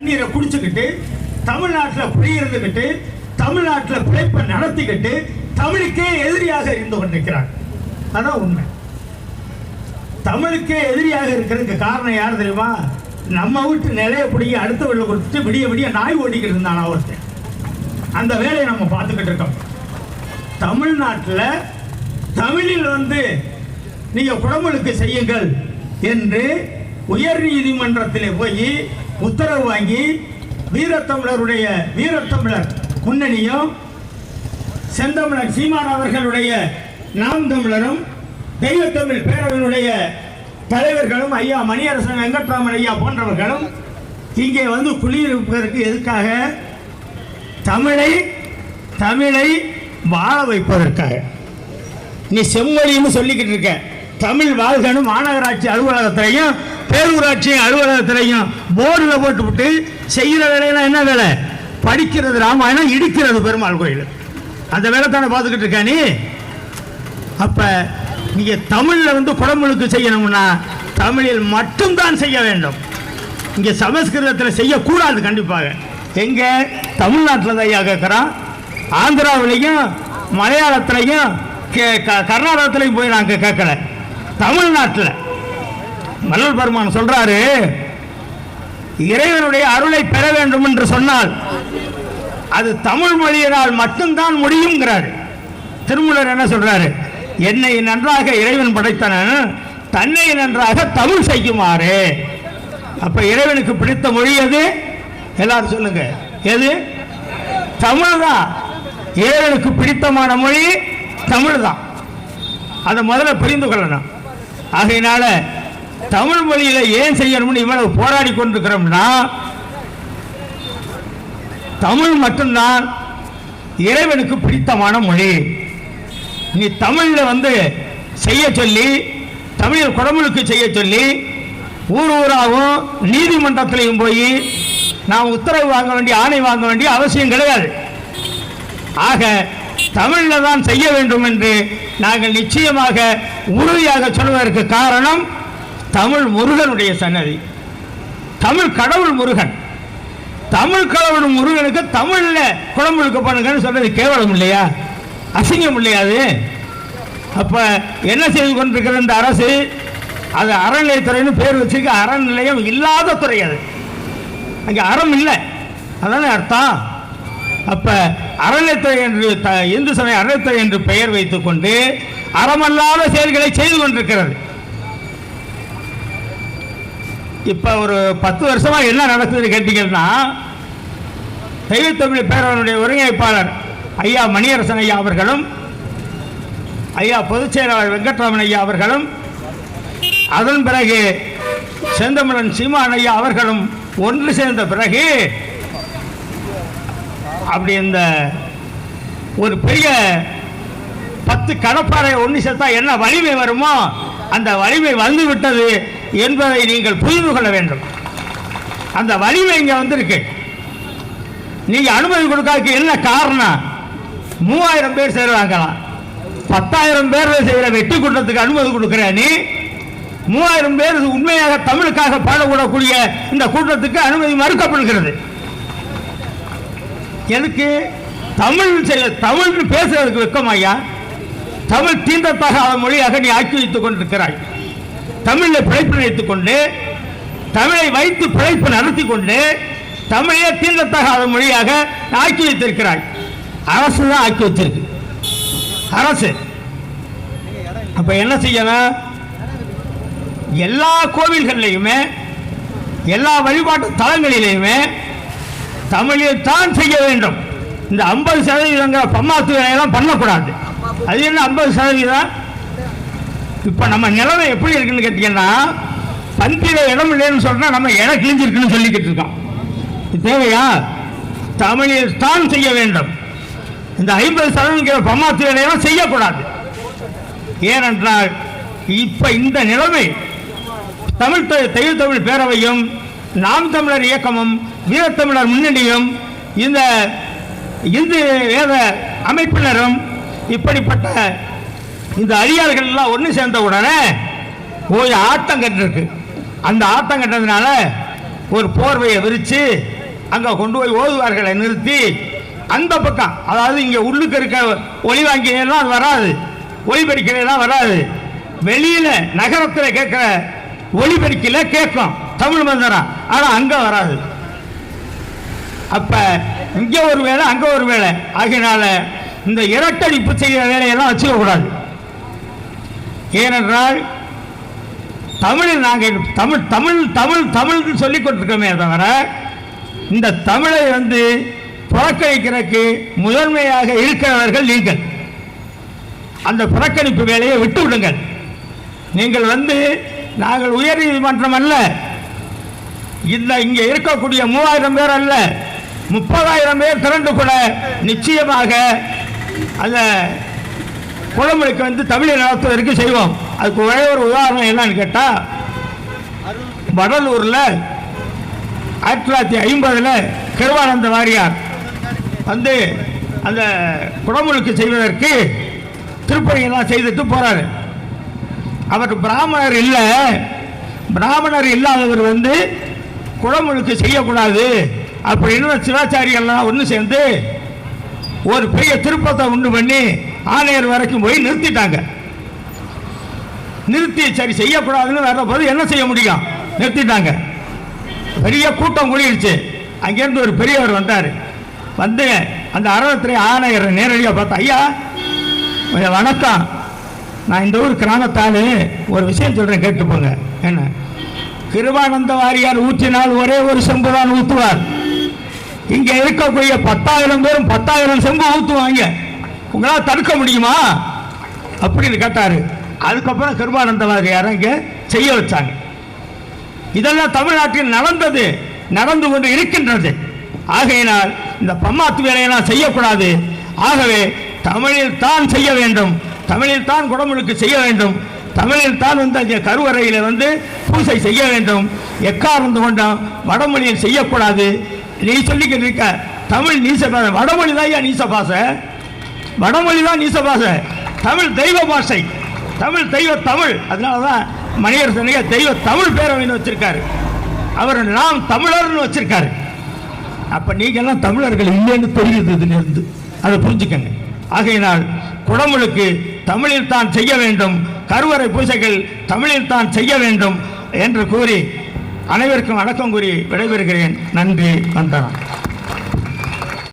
தண்ணீரை குடிச்சுக்கிட்டு தமிழ்நாட்டில் குடியிருந்துக்கிட்டு தமிழ்நாட்டில் பிழைப்பை நடத்திக்கிட்டு தமிழுக்கே எதிரியாக இருந்து கொண்டிருக்கிறாங்க அதான் உண்மை. தமிழுக்கே எதிரியாக இருக்கிறதுக்கு காரணம் யார் தெரியுமா? நம்ம வீட்டு நிலைய பிடிங்கி அடுத்த வீட்டில் கொடுத்துட்டு விடிய விடிய நாய் ஓடிக்கிட்டு இருந்தான் ஒருத்தன். அந்த வேலையை நம்ம பார்த்துக்கிட்டு இருக்கோம். தமிழ்நாட்டில் தமிழில் வந்து நீங்க குடமுழுக்கு செய்யுங்கள் என்று உயர் நீதிமன்றத்தில் போய் உத்தரவு வாங்கி வீரத்தமிழருடைய வீரத்தமிழர் முன்னணியும் செந்தமிழர் சீமான் அவர்களுடைய நாம் தமிழரும் தெய்வத்தமிழ் பேரவையினுடைய தலைவர்களும் ஐயா மணியரசன் வெங்கட்ராமன் ஐயா போன்றவர்களும் இங்கே வந்து குடியிருப்பதற்கு எதுக்காக? தமிழை தமிழை வாழ வைப்பதற்காக. நீ செம்மொழின்னு சொல்லிக்கிட்டு இருக்க. தமிழ் வாழ்கணும் மாநகராட்சி அலுவலகத்திலையும் பேரூராட்சி அலுவலகத்திலையும் போர்டில் போட்டுவிட்டு செய்கிற வேலையெல்லாம் என்ன வேலை? படிக்கிறது ராமாயணம் இடிக்கிறது பெருமாள் கோயில். அந்த வேலை தானே பார்த்துக்கிட்டு இருக்க நீ? அப்போ நீங்கள் தமிழில் வந்து குடமுழுக்கு செய்யணும்னா தமிழில் மட்டும்தான் செய்ய வேண்டும். இங்கே சமஸ்கிருதத்தில் செய்யக்கூடாது கண்டிப்பாக. எங்கே? தமிழ்நாட்டில் தான் ஐயா கேட்குறான் ஆந்திராவிலையும் மலையாளத்திலையும் கே- க- கர்நாடகத்திலையும் போய் நாங்கள் கேட்கல தமிழ்நாட்டில். மல்லல் பெருமான் சொல்றாரு இறைவனுடைய அருளை பெற வேண்டும் என்று சொன்னால் அது தமிழ் மொழியினால் மட்டும்தான் முடியுங்கிறார் திருமூலர் என்ன சொல்றாரு? என்னை நன்றாக இறைவன் படைத்தனன் தன்னை நன்றாக தமிழ் செய்யுமாறு. அப்ப இறைவனுக்கு பிடித்த மொழி எது? எல்லாரும் சொல்லுங்க. எது? தமிழ் தான் இறைவனுக்கு பிடித்தமான மொழி தமிழ் தான் அதை முதல்ல புரிந்து கொள்ளணும். ஆகையினால தமிழ் மொழியில ஏன் செய்யணும்னு இவ்வளவு போராடி கொண்டிருக்கிறோம்னா தமிழ் மட்டும்தான் இறைவனுக்கு பிடித்தமான மொழி. நீ தமிழில் வந்து செய்ய சொல்லி தமிழர் குடமுழுக்கு செய்ய சொல்லி ஊர் ஊராகவும் நீதிமன்றத்திலையும் போய் நாம் உத்தரவு வாங்க வேண்டிய ஆணை வாங்க வேண்டிய அவசியம் கிடையாது. ஆக தமிழில் தான் செய்ய வேண்டும் என்று நாங்கள் நிச்சயமாக உறுதியாக சொல்வதற்கு காரணம் தமிழ் முருகனுடைய சன்னதி. தமிழ் கடவுள் முருகன். தமிழ் கடவுள் முருகனுக்கு தமிழில் குடமுழுக்க பண்ணுங்கன்னு சொல்றது கேவலம் இல்லையா? அசிங்கம் இல்லையா அது? அப்ப என்ன செய்து கொண்டிருக்கிற இந்த அரசு? அது அறநிலையத்துறைன்னு பேர் வச்சிருக்க. அறநிலையம் இல்லாத துறை அது. அங்கே அறம் இல்லை. அதானே அர்த்தம்? அப்ப அறநிலையத்துறை என்று த- இந்து சமய அறநிலையத்துறை என்று பெயர் வைத்துக்கொண்டு அறமல்லாத செயல்களை செய்து கொண்டிருக்கிறது. இப்போ ஒரு பத்து வருஷமாக என்ன நடக்குதுன்னு கேட்டீங்கன்னா தெய்வத்தமிழ் பேரவனுடைய ஒருங்கிணைப்பாளர் ஐயா மணியரசன் ஐயா அவர்களும் ஐயா பொதுச் செயலாளர் வெங்கட்ராமன் ஐயா அவர்களும் அதன் பிறகு செந்தமிழன் சீமான் ஐயா அவர்களும் ஒன்று சேர்ந்த பிறகு அப்படி இந்த ஒரு பெரிய பத்து கடப்பாறை ஒன்று சேர்த்தா என்ன வலிமை வருமோ அந்த வலிமை வந்து விட்டது என்பதை நீங்கள் புரிந்து கொள்ள வேண்டும். அந்த வலிமை இங்கே வந்திருக்கு. நீங்க அனுமதி கொடுக்காதுக்கு என்ன காரணம்? மூவாயிரம் பேர் சேருவாங்களாம் பத்தாயிரம் பேர் செய்கிற வெட்டி கூட்டத்துக்கு அனுமதி கொடுக்கிற நீ மூவாயிரம் பேர் உண்மையாக தமிழுக்காக பாடக்கூடக்கூடிய இந்த கூட்டத்துக்கு அனுமதி மறுக்கப்படுகிறது. எனக்கு தமிழ் செய்ய தமிழ் பேசுறதுக்கு வெக்கம் ஐயா. தமிழ் தீண்டத்தகாத மொழியாக நீ ஆக்கி வைத்துக் கொண்டிருக்கிறாய். தமிழில் பிழைப்பு நினைத்துக் கொண்டு தமிழை வைத்து பிழைப்பு நடத்தி கொண்டு தமிழே தீண்டத்தகாத மொழியாக ஆக்கி வைத்திருக்கிறாய். அரசு தான் ஆக்கி வச்சிருக்கு. அரசு. அப்ப என்ன செய்யணும்? எல்லா கோவில்கள்லையுமே எல்லா வழிபாட்டு தலங்களிலேயுமே தமிழில் தான் செய்ய வேண்டும். இந்த ஐம்பது சதவீதங்கிற பம்மாத்து வேலையெல்லாம் பண்ணக்கூடாது. அது என்ன ஐம்பது சதவீதம்? இப்போ நம்ம நிலைமை எப்படி இருக்குன்னு கேட்டீங்கன்னா பந்தியில இடம் இல்லைன்னு சொன்னா நம்ம இடம் கிழிஞ்சிருக்குன்னு சொல்லிக்கிட்டு இருக்கோம். இது தேவையா? தமிழில் தான் செய்ய வேண்டும். இந்த ஐம்பது சதவீதம் பம்மாத்து வேலையெல்லாம் செய்யக்கூடாது. ஏனென்றால் இப்ப இந்த நிலைமை தமிழ் தெய்வ தமிழ் பேரவையும் நாம் தமிழர் இயக்கமும் வீரத்தமிழர் முன்னணியும் இந்த இந்து வேத அமைப்பினரும் இப்படிப்பட்ட இந்த அடியார்கள் எல்லாம் ஒன்று சேர்ந்த உடனே போய் ஆட்டம் கட்டிருக்கு. அந்த ஆட்டம் கட்டதுனால ஒரு போர்வையை விரித்து அங்கே கொண்டு போய் ஓதுவார்களை நிறுத்தி அந்த பக்கம் அதாவது இங்கே உள்ளுக்கு இருக்க ஒளி வாங்கியெல்லாம் அது வராது. ஒளிபெருக்கிலாம் வராது. வெளியில் நகரத்தில் கேட்குற ஒளிபெருக்கில் கேட்கும். தமிழ் மந்திரம் ஆனால் அங்கே வராது. அப்போ இங்கே ஒரு வேலை அங்கே ஒரு வேலை ஆகினால இந்த இரட்டடிப்பு செய்கிற வேலையெல்லாம் வச்சுக்க கூடாது ஏனென்றால் தமிழில் நாங்கள் தமிழ் தமிழ் தமிழ் தமிழ்னு சொல்லிக் கொண்டிருக்கோமே தவிர இந்த தமிழை வந்து புறக்கணிக்கிறதுக்கு முதன்மையாக இருக்கிறவர்கள் நீங்கள். அந்த புறக்கணிப்பு வேலையை விட்டு விடுங்கள். நீங்கள் வந்து நாங்கள் உயர் நீதிமன்றம் அல்ல. இந்த இங்கே இருக்கக்கூடிய மூவாயிரம் பேர் அல்ல. முப்பதாயிரம் பேர் திரண்டு கூட நிச்சயமாக அந்த குளமுறைக்கு வந்து தமிழை நடத்துவதற்கு செய்வோம். அதுக்கு ஒரே ஒரு உதாரணம் என்னன்னு கேட்டால் வடலூரில் ஆயிரத்தி தொள்ளாயிரத்தி ஐம்பதில் கிருவானந்த வாரியார் வந்து அந்த குடமுழுக்கு செய்வதற்கு திருப்பணியெல்லாம் செய்துட்டு போகிறாரு அவர் பிராமணர் இல்லை. பிராமணர் இல்லாதவர் வந்து குடமுழுக்கு செய்யக்கூடாது அப்படின்னு சிவாச்சாரியெல்லாம் ஒன்று சேர்ந்து ஒரு பெரிய திருப்பத்தை உண்டு பண்ணி ஆணையர் வரைக்கும் போய் நிறுத்திட்டாங்க. நிறுத்தி சரி செய்யக்கூடாதுன்னு வர்ற போது என்ன செய்ய முடியும்? நிறுத்திட்டாங்க. பெரிய கூட்டம் கூடிடுச்சு அங்கேருந்து ஒரு பெரியவர் வந்தார். வந்து அந்த அறத்துறை ஆணையர் நேரடியாக பார்த்தா ஐயா கொஞ்சம் வணக்கம். நான் இந்த ஊர் கிராமத்தால் ஒரு விஷயம் சொல்கிறேன் கேட்டுப்போங்க. என்ன? கிருபானந்த வாரியார் ஊற்றினால் ஒரே ஒரு செம்பு தான் ஊற்றுவார் இங்கே இருக்கக்கூடிய பத்தாயிரம் பேரும் பத்தாயிரம் செம்பு ஊற்றுவாங்க உங்களால் தடுக்க முடியுமா? அப்படின்னு கேட்டார். அதுக்கப்புறம் கிருபானந்த இறங்க செய்ய வச்சாங்க. இதெல்லாம் தமிழ்நாட்டில் நடந்தது நடந்து கொண்டு இருக்கின்றது. ஆகையினால் இந்த பம்மாத்து வேலையெல்லாம் செய்யக்கூடாது. ஆகவே தமிழில் தான் செய்ய வேண்டும். தமிழில் தான் குடமுழுக்கு செய்ய வேண்டும். தமிழில் தான் வந்து அந்த கருவறையில் வந்து பூசை செய்ய வேண்டும். எக்காரந்து கொண்டோம் வடமொழியில் செய்யக்கூடாது. நீ சொல்லிக்கிட்டு இருக்க தமிழ் நீச பாச வடமொழி தான் ஐயா நீச பாசை வடமொழி தான் நீச பாஷை தமிழ் தெய்வ பாஷை. தமிழ் தெய்வ தமிழ். அதனால தான் மணியரசனைய தெய்வ தமிழ் பேரவைன்னு வச்சிருக்காரு. அவர் நாம் தமிழர்னு வச்சிருக்காரு. அப்ப நீங்கெல்லாம் தமிழர்கள் இல்லைன்னு தெரியுது இதுல இருந்து அதை புரிஞ்சுக்கங்க. ஆகையினால் குடமுழுக்கு தமிழில் தான் செய்ய வேண்டும். கருவறை பூஜைகள் தமிழில் தான் செய்ய வேண்டும் என்று கூறி அனைவருக்கும் வணக்கம் கூறி விடைபெறுகிறேன். நன்றி வந்தனம்.